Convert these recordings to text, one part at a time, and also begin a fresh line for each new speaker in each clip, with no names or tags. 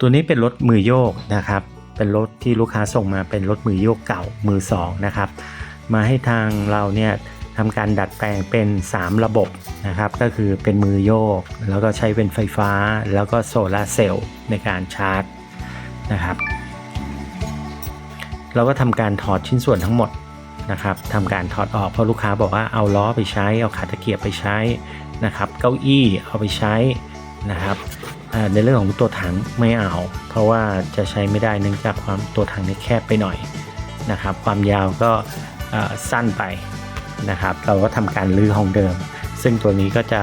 ตัวนี้เป็นรถมือโยกนะครับ เป็นรถที่ลูกค้าส่งมาเป็นรถมือโยกเก่ามือสองนะครับ มาให้ทางเราเนี่ยทำการดัดแปลงเป็น 3 ระบบนะครับ ก็คือเป็นมือโยก แล้วก็ใช้เป็นไฟฟ้า แล้วก็โซลาเซลล์ในการชาร์จนะครับเราก็ทำการถอดชิ้นส่วนทั้งหมดนะครับทำการถอดออกเพราะลูกค้าบอกว่าเอาล้อไปใช้ เอาขาตะเกียบไปใช้นะครับ เก้าอี้เอาไปใช้นะครับ ในเรื่องของตัวถังไม่เอา เพราะว่าจะใช้ไม่ได้เนื่องจากความตัวถังนี่แคบไปหน่อยนะครับ ความยาวก็สั้นไปนะครับ เราก็ทำการลื้อห้องเดิม ซึ่งตัวนี้ก็จะ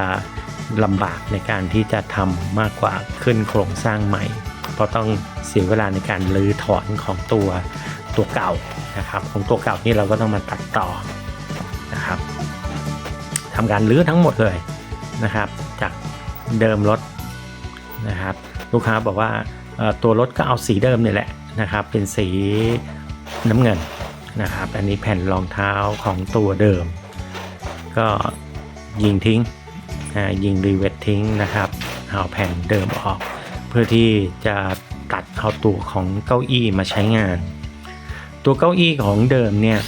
ลำบากในการที่จะทำมากกว่าขึ้นโครงสร้างใหม่ เพราะต้องเสียเวลาในการลื้อถอนของตัวตัวเก่านะครับ ของตัวเก่านี่เราก็ต้องมาตัดต่อนะครับทำการลื้อทั้งหมดเลยนะครับ จากเดิมรถ นะครับ ลูกค้าบอกว่าตัวรถก็เอาสีเดิมนี่แหละนะครับ เป็นสีน้ำเงินนะครับ อันนี้แผ่นรองเท้าของตัวเดิม ก็ยิงทิ้งยิงรีเวททิ้งนะครับ เอาแผ่นเดิมออก เพื่อที่จะตัดเอาตัวของเก้าอี้มาใช้งาน ตัวเก้าอี้ของเดิมเนี่ย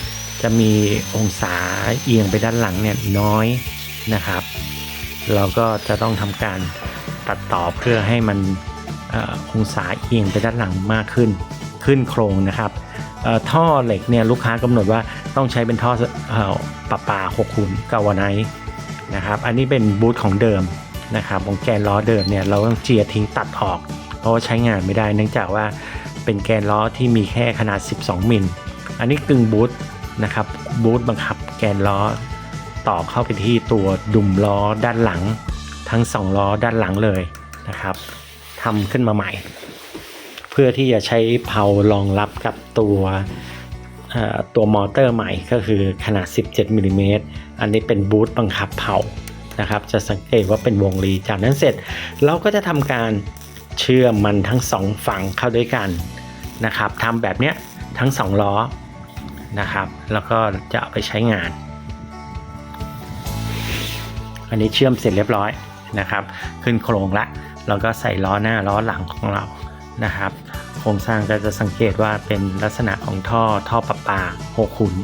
จะมีองศาเอียงไปด้านหลังเนี่ยน้อยนะครับ เราก็จะต้องทำการ ตัดต่อเพื่อให้มันองศาเอียงไปด้านหลังมากขึ้น ขึ้นโครงนะครับท่อเหล็กเนี่ยลูกค้ากำหนดว่าต้องใช้เป็นท่อเอ่อปะปา6หุ่นกาวาไนท์นะครับ อันนี้เป็นบูทของเดิมนะครับของแกนล้อเดิมเนี่ยเราต้องเจียทิ้งตัดออก เพราะว่าใช้งานไม่ได้เนื่องจากว่าเป็นแกนล้อที่มีแค่ขนาด 12 มิล อันนี้กึ่งบูทนะครับบูทบังคับแกนล้อต่อเข้าไปที่ตัวดุมล้อด้านหลัง ทั้ง2ล้อด้านหลังเลยนะครับทำขึ้นมาใหม่ เพื่อที่จะใช้เพารองรับกับตัวตัวมอเตอร์ใหม่ก็คือขนาด 17มิลลิเมตรอันนี้เป็นบูทบังคับเพานะครับ จะสังเกตว่าเป็นวงรีจากนั้นเสร็จ เราก็จะทำการเชื่อมมันทั้งสองฝั่งเข้าด้วยกันนะครับทำแบบเนี้ยทั้งสองล้อนะครับ แล้วก็จะเอาไปใช้งาน อันนี้เชื่อมเสร็จเรียบร้อย นะครับ ขึ้นโครงละเราก็ใส่ล้อหน้าล้อหลังของเรานะครับ โครงสร้างก็จะสังเกตว่าเป็นลักษณะของท่อท่อประปาหกขุน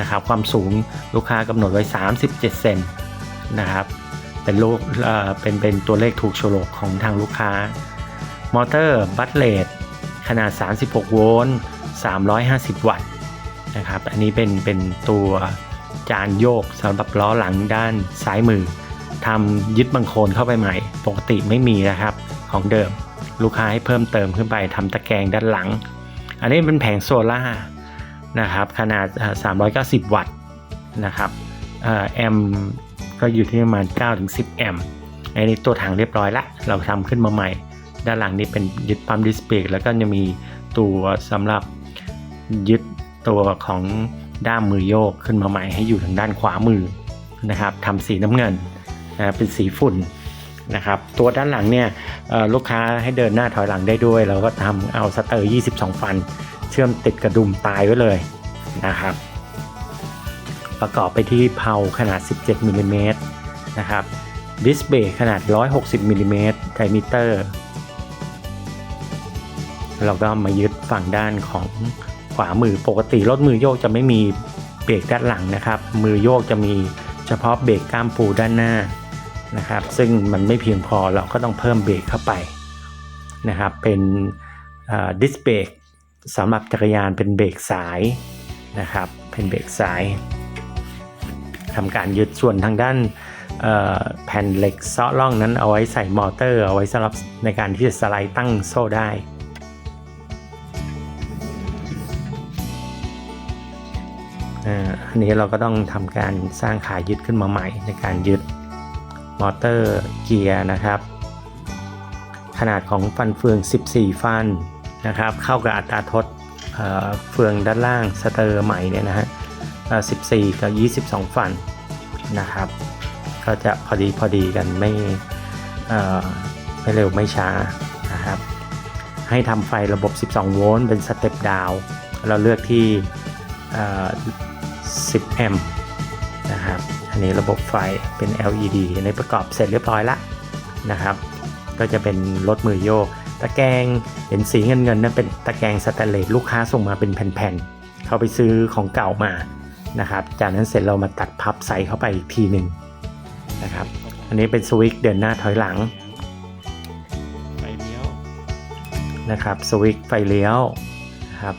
นะครับ ความสูงลูกค้ากำหนดไว้ 37 เซนนะครับ เป็นลูกเอ่อเป็นเป็นตัวเลขถูกโฉลกของทางลูกค้า มอเตอร์บัตเลตขนาด 36 โวลต์ 350 วัตต์นะครับ อันนี้เป็นเป็นตัวจานโยกสำหรับล้อหลังด้านซ้ายมือ ทำยึดบังโคลนเข้าไปใหม่ ปกติไม่มีนะครับของเดิม ลูกค้าให้เพิ่มเติมขึ้นไปทำตะแกรงด้านหลัง อันนี้เป็นแผงโซล่าร์นะครับขนาด 390 วัตต์นะครับแอมก็อยู่ที่ประมาณ 9-10 แอมป์อันนี้ตัวถังเรียบร้อยละเราทำขึ้นมาใหม่ ด้านหลังนี่เป็นยึดปั๊มดิสเบรกแล้วก็จะมีตัวสำหรับยึดตัวของด้ามมือโยกขึ้นมาใหม่ให้อยู่ทางด้านขวามือนะครับทำสีน้ำเงิน นะเป็นสีฝุ่นนะครับตัวด้านหลังเนี่ยลูกค้าให้เดินหน้าถอยหลังได้ด้วย เราก็ทำเอาสเตอร์ 22 ฟัน เชื่อมติดกระดุมตายไว้เลยนะครับประกอบไปที่เพาขนาด 17มิลลิเมตรนะครับดิสเบรกขนาด 160มิลลิเมตรไดมิเตอร์เราก็มายึดฝั่งด้านของขวามือปกติรถมือโยกจะไม่มีเบรกด้านหลังนะครับ มือโยกจะมีเฉพาะเบรกก้ามปูด้านหน้า นะครับ ซึ่งมันไม่เพียงพอเราก็ต้องเพิ่มเบรกเข้าไปนะครับ เป็นดิสเบรกสำหรับจักรยานเป็นเบรกสายนะครับ เป็นเบรกสายทำการยึดส่วนทางด้านแผ่นเหล็กเซาะล่องนั้นเอาไว้ใส่มอเตอร์ เอาไว้สำหรับในการที่จะสไลด์ตั้งโซ่ได้อันนี้เราก็ต้องทำการสร้างขายึดขึ้นมาใหม่ในการยึด มอเตอร์เกียร์นะครับ ขนาดของฟันเฟือง 14 ฟันนะครับ เข้ากับอัตราทดเเฟืองด้านล่างสเตอร์ใหม่เนี่ยนะฮะ14 กับ 22 ฟันนะครับ ก็จะพอดีพอดีกันไม่ไม่เร็วไม่ช้านะครับ ให้ทำไฟระบบ 12 โวลต์เป็นสเต็ปดาว เราเลือกที่ 10 แอมป์ อันนี้ระบบไฟเป็น LED ในประกอบเสร็จเรียบร้อยละนะครับ ก็จะเป็นรถมือโยก ตะแกรงเห็นสีเงินเงินๆนั่นเป็นตะแกรงสแตนเลสลูกค้าส่งมาเป็นแผ่นๆเขาไปซื้อของเก่ามานะครับ จากนั้นเสร็จเรามาตัดพับใส่เข้าไปอีกทีหนึ่งนะครับ อันนี้เป็นสวิตช์เดินหน้าถอยหลัง
ไฟเลี้ยว
นะครับสวิตช์ไฟเลี้ยวนะครับ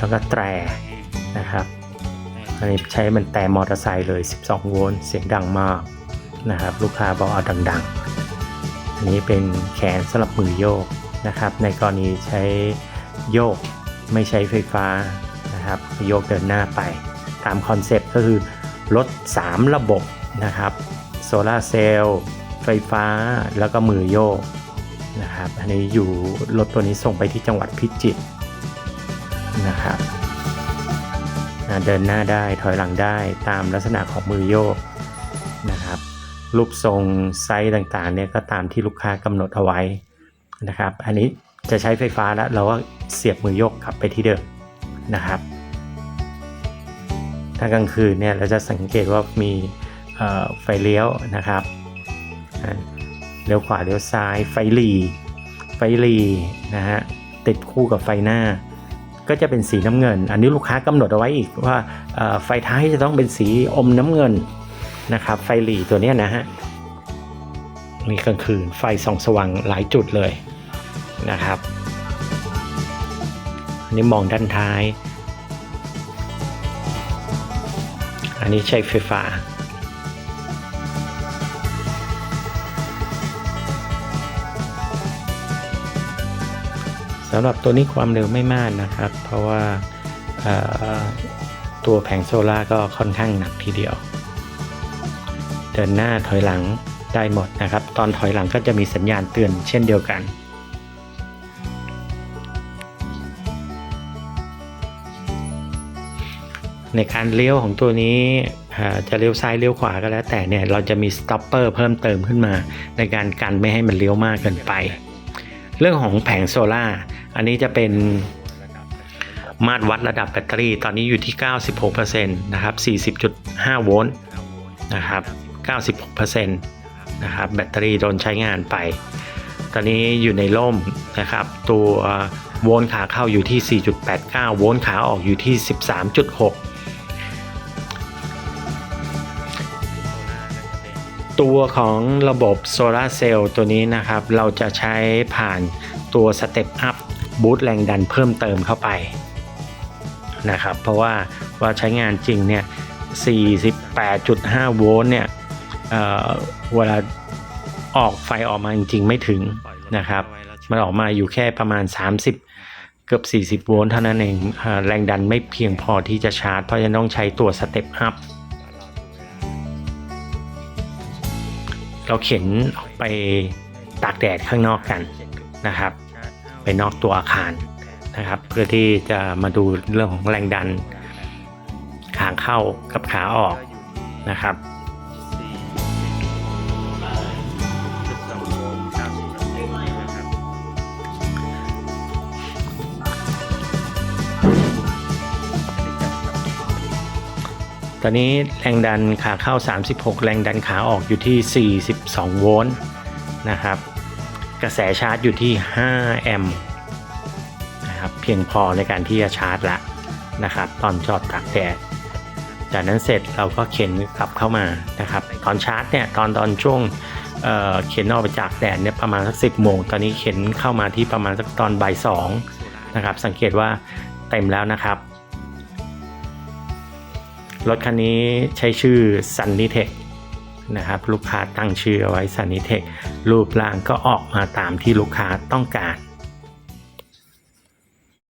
แล้วก็แตรนะครับอันนี้ใช้มันแต่มอเตอร์ไซค์เลย 12 โวลต์เสียงดังมากนะครับ ลูกค้าบอกเอาดังๆ อันนี้เป็นแขนสำหรับมือโยกนะครับ ในกรณีใช้โยกไม่ใช้ไฟฟ้านะครับ โยกเดินหน้าไปตามคอนเซปต์ก็คือรถ 3 ระบบนะครับโซลาเซลล์ไฟฟ้าแล้วก็มือโยกนะครับ อันนี้อยู่รถตัวนี้ส่งไปที่จังหวัดพิจิตร นะครับเดินหน้าได้ถอยหลังได้ตามลักษณะของมือโยกนะครับ รูปทรงไซส์ต่างๆเนี่ยก็ตามที่ลูกค้ากำหนดเอาไว้นะครับ อันนี้จะใช้ไฟฟ้าแล้วเราก็เสียบมือโยกกลับไปที่เดิมนะครับ ถ้ากลางคืนเนี่ยเราจะสังเกตว่ามีไฟเลี้ยวนะครับเลี้ยวขวาเลี้ยวซ้ายไฟหลีไฟหลีนะฮะติดคู่กับไฟหน้า ก็จะเป็นสีน้ำเงิน อันนี้ลูกค้ากำหนดเอาไว้อีกว่าไฟท้ายจะต้องเป็นสีอมน้ำเงินนะครับ ไฟหลีตัวนี้นะฮะมีกลางคืนไฟส่องสว่างหลายจุดเลยนะครับอันนี้มองด้านท้าย อันนี้ใช้ไฟฟ้า สำหรับตัวนี้ความเร็วไม่มากนะครับ เพราะว่าตัวแผงโซล่าก็ค่อนข้างหนักทีเดียว เดินหน้าถอยหลังได้หมดนะครับ ตอนถอยหลังก็จะมีสัญญาณเตือนเช่นเดียวกัน ในการเลี้ยวของตัวนี้จะเลี้ยวซ้ายเลี้ยวขวาก็แล้ว แต่เนี่ยเราจะมีสต็อปเปอร์เพิ่มเติมขึ้นมา ในการกันไม่ให้มันเลี้ยวมากเกินไป เรื่องของแผงโซล่า อันนี้จะเป็นมาตรวัดระดับแบตเตอรี่ ตอนนี้อยู่ที่ 96%นะครับ 40.5 โวลต์นะครับ 96%นะครับแบตเตอรี่โดนใช้งานไป ตอนนี้อยู่ในร่มนะครับ ตัวโวลต์ขาเข้าอยู่ที่ 4.89 โวลต์ขาออกอยู่ที่ 13.6 ตัวของระบบโซลาร์เซลล์ตัวนี้นะครับ เราจะใช้ผ่านตัวสเต็ปอัพ บูตแรงดันเพิ่มเติมเข้าไปนะครับเพราะว่าว่าใช้งานจริงเนี่ย 48.5 โวลต์เนี่ยเอ่อเวลาออกไฟออกมาจริง ๆ ไม่ถึงนะครับ มันออกมาอยู่แค่ประมาณ 30 เกือบ 40 โวลต์เท่านั้นเองเอแรงดันไม่เพียงพอที่จะชาร์จ เพราะฉะต้องใช้ตัวสเต็ปอัพเราเข็นออกไปตากแดดข้างนอกกันนะครับ นอกตัวอาคารนะครับ เพื่อที่จะมาดูเรื่องของแรงดัน ขาเข้ากับขาออกนะครับตอนนี้แรงดันขาเข้า 36 แรงดันขาออกอยู่ที่ 42 โวลต์นะครับ กระแสชาร์จอยู่ที่ 5 แอมป์นะครับเพียงพอในการที่จะชาร์จละนะครับ ตอนจอดตากแดดจากนั้นเสร็จเราก็เข็นกลับเข้ามานะครับ ตอนชาร์จเนี่ยตอนตอนช่วงเเข็นออกไปจากแดดเนี่ยประมาณสักสิบโมงตอนนี้เข็นเข้ามาที่ประมาณสักตอนบ่ายสองนะครับ สังเกตว่าเต็มแล้วนะครับรถคันนี้ใช้ชื่อ Sunny Tech นะครับ ลูกค้าตั้งชื่อเอาไว้ Sunny Tech รูปร่างก็ออกมาตามที่ลูกค้าต้องการ